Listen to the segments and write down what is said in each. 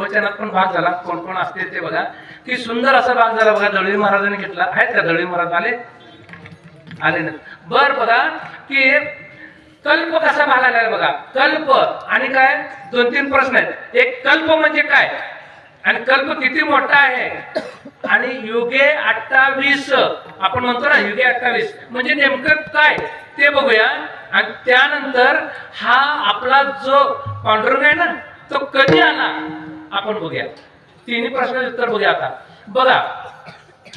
प्रवचनात पण भाग झाला. कोण कोण असते ते बघा. की सुंदर असा भाग झाला बघा. दळवी महाराजांनी घेतला. आहेत का दळवी महाराज? आले? आले ना. बर बघा की कल्प कसा भाग आलाय बघा. कल्प आणि काय? दोन तीन प्रश्न आहेत. एक कल्प म्हणजे काय? आणि कल्प किती मोठा आहे? आणि युगे अठ्ठावीस. आपण म्हणतो ना युगे अठ्ठावीस. म्हणजे नेमकं काय? ते बघूया. आणि त्यानंतर हा आपला जो पांडुरंग आहे ना तो कधी आला? आपण बघूया. तिन्ही प्रश्नाचे उत्तर बघूया आता. बघा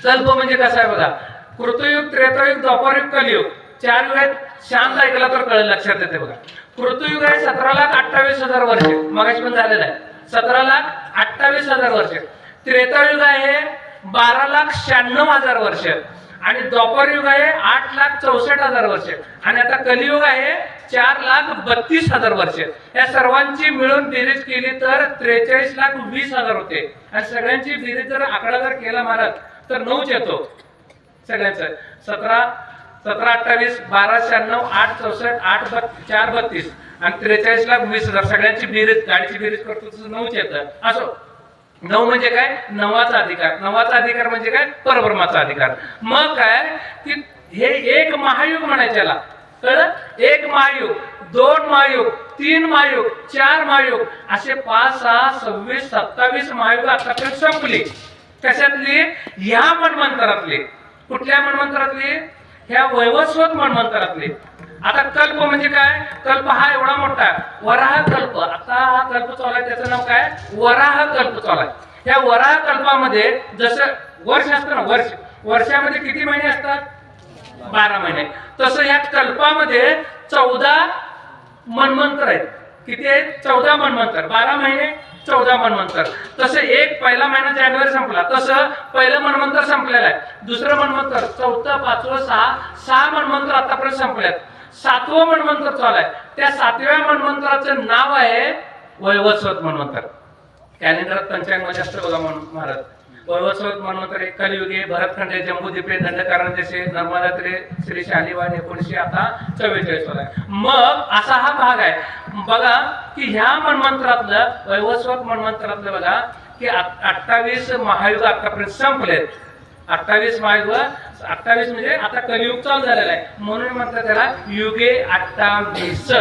कल्प म्हणजे कसं आहे बघा? कृतयुग त्रेतायुग द्वापरयुग कलियुग. चार युग आहेत शांत ऐकला तर कळेल लक्षात येते बघा. कृतयुग आहे सतरा लाख अठ्ठावीस हजार वर्ष. मगाशी पण झालेलं आहे. सतरा लाख अठ्ठावीस हजार वर्ष. त्रेतायुग आहे बारा लाख शहाण्णव हजार वर्ष. आणि द्वापर युग आहे आठ लाख चौसष्ट हजार वर्ष. आणि आता कलियुग आहे चार लाख बत्तीस हजार वर्ष. या सर्वांची मिळून बेरीज केली तर त्रेचाळीस लाख वीस हजार होते. आणि सगळ्यांची बेरीज जर आकडा जर केला मारत तर नऊच येतो. सगळ्यांचं. सतरा सतरा अठ्ठावीस बारा शहाण्णव आठ चौसष्ट आठ बत चार बत्तीस. आणि त्रेचाळीस लाख वीस हजार. सगळ्यांची बेरीज गाडीची बेरीज करतो तसं नऊच येतं. असो. नऊ म्हणजे काय? नवाचा अधिकार. नवाचा अधिकार म्हणजे काय? परब्रह्माचा अधिकार. मग काय? की हे एक महायुग म्हणायच्याला. याला कळलं? एक महायुग दोन महायुग तीन महायुग चार महायुग. असे पाच सहा सव्वीस सत्तावीस महायुग आतापर्यंत संपली. कशातली? ह्या मन्वंतरातली कुठल्या मन्वंतरातली ह्या वैवस्वत मन्वंतरातली आता कल्प म्हणजे काय? कल्प हा एवढा मोठा आहे. वराह कल्प. आता हा कल्प चालू आहे त्याचं नाव काय? वराह कल्प चालू आहे. या वराह कल्पामध्ये जसं वर्ष असतं ना वर्ष. वर्षामध्ये किती महिने असतात? बारा महिने. तसं या कल्पामध्ये चौदा मनमंत्र आहेत. किती आहेत? चौदा मनमंत्र. बारा महिने चौदा मनमंत्र. तसं एक पहिला महिना जानेवारी संपला. तसं पहिलं मनमंत्र संपलेलं आहे. दुसरं मनमंत्र चौथं पाचवं सहा सहा मनमंत्र आतापर्यंत संपलेत. सातवं मनमंत्र चालू आहे. त्या सातव्या मनमंत्राचं नाव आहे वैवस्वत मन्वंतर कॅलेंडरात पंचांगमध्ये असतं बघा म्हण- महाराज. वैवस्वत मन्वंतर एक कलियुगे भरतखंडे जम्बूद्वीपे दंडकारण जसे नर्मदा श्री शालिवान एकोणीसशे आता चव्वेचाळीस वाला मग असा हा भाग आहे. बघा की ह्या मनमंत्रातलं वैवस्वत मनमंत्रातलं बघा की अठ्ठावीस महायुग आतापर्यंत संपलेत. अठ्ठावीस महायुग अठ्ठावीस म्हणजे आता कलियुग चालू झालेला आहे. म्हणून म्हणतात त्याला युगे अठ्ठावीस.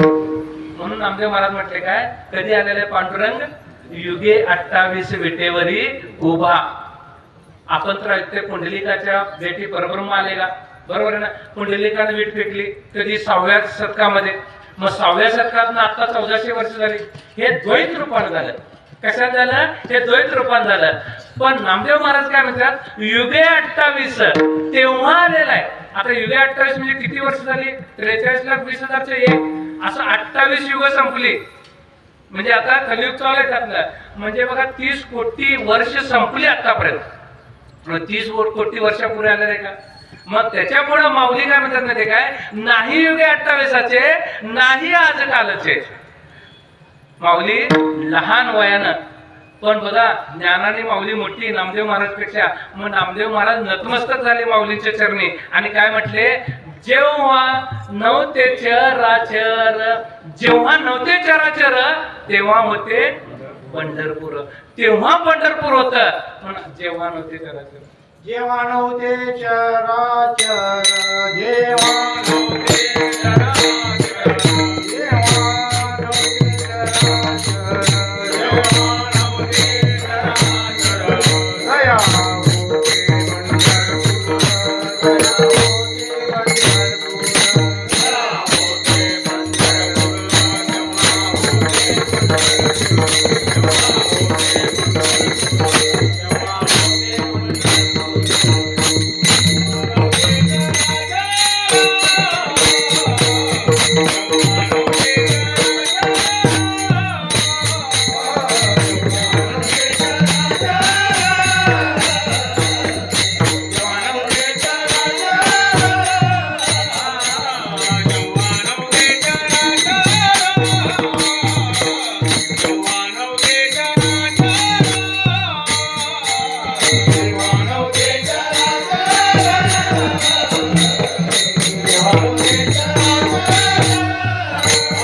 म्हणून नामदेव महाराज म्हटले काय? कधी आलेले पांडुरंग? युगे अठ्ठावीस विटेवरी उभा. आपण तर ऐकते पुंडलिकाच्या भेटी बरोबर आले का बरोबर आहे ना? पुंडलिकाने वीट फेकली कधी सहाव्या शतकामध्ये. मग सहाव्या शतकात आता चौदाशे वर्ष झाली. हे द्वैत रूपानं झालं. कशात झालं? हे द्वैत रूपान झालं. पण नामदेव महाराज काय म्हणतात? युगे अठ्ठावीस. तेव्हा आलेला आहे. आता युगे अठ्ठावीस म्हणजे किती वर्ष झाली? त्रेचाळीस लाख वीस हजारचे एक. असं अठ्ठावीस युग संपली. म्हणजे आता कलियुग चालू आहे त्यातलं. म्हणजे बघा तीस कोटी वर्ष संपली आतापर्यंत. तीस कोटी वर्षापूर्वी आलेलं नाही का? मग त्याच्यामुळे माऊली काय म्हणतात माहिती काय? नाही युगे अठ्ठावीसाचे नाही आज कालचे. माऊली लहान वयानं. पण बघा ज्ञानाने माऊली मोठी नामदेव महाराजपेक्षा मग नामदेव महाराज नतमस्तक झाले माऊलीच्या चरणी. आणि काय म्हटले? जेव्हा नव्हते चराचर जेव्हा नव्हते चराचर तेव्हा होते पंढरपूर. तेव्हा पंढरपूर होत पण जेव्हा नव्हते चराचर जेव्हा नव्हते चराचर